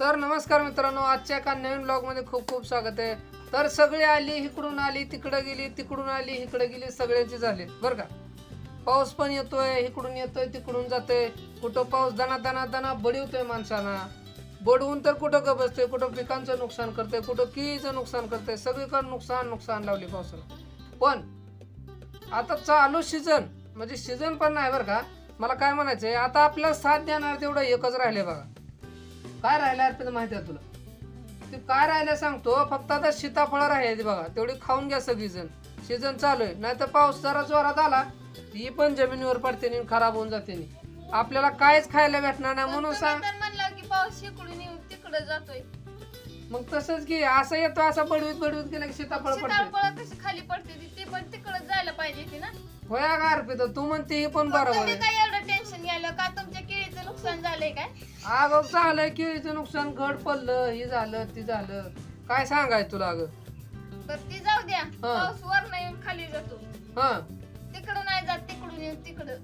तर नमस्कार मित्रांनो आजच्या एका नवीन ब्लॉगमध्ये खूप खूप स्वागत आहे. तर सगळी आली इकडून आली तिकडे गेली तिकडून आली इकडे गेली सगळ्यांची झाली बरं का? पाऊस पण येतोय इकडून येतोय तिकडून जातोय. कुठं पाऊस दणा दणा दणा बडवतोय माणसांना. बडवून तर कुठं ग बसतोय कुठं पिकांचं नुकसान करतंय कुठं किळीचं नुकसान करतंय सगळीकडे नुकसान नुकसान लावली पावसानं. पण आता चालू सीझन म्हणजे सीझन पण नाही बरं का? मला काय म्हणायचंय आता आपल्याला साथ देणार तेवढं एकच राहिले बघा. काय राहिलं अर्पित माहिती आहे तुला? ते काय राहिलं सांगतो फक्त आता सीताफळं राहिले बघा तेवढी खाऊन घ्या सगळी जण सीझन चालू आहे नाही तर पाऊस जरा जोरात आला ती पण जमिनीवर पडते आणि खराब होऊन जाते. आपल्याला काहीच खायला भेटणार नाही म्हणून सांग. तर म्हणलं की पाऊस इकडून येऊन तिकडे जातोय. मग तसंच की असं येतो असं बडवीत बडवीत गेलं की सीताफळ पडते. सीताफळ कशी खाली पडते ती ती पण तिकडे जायला पाहिजे ना. होया का अर्पित तू म्हणते हे पण बरोबर आहे. झालंय काय? अगं झालंय केळीचं नुकसान घड पडलं हे झालं ते झालं. काय सांगाय तुला अगं? तर ती जाऊ द्या. पाऊस वर नाही येऊन खाली जातो. हा. तिकडं नाही जात तिकडून येऊन तिकडं.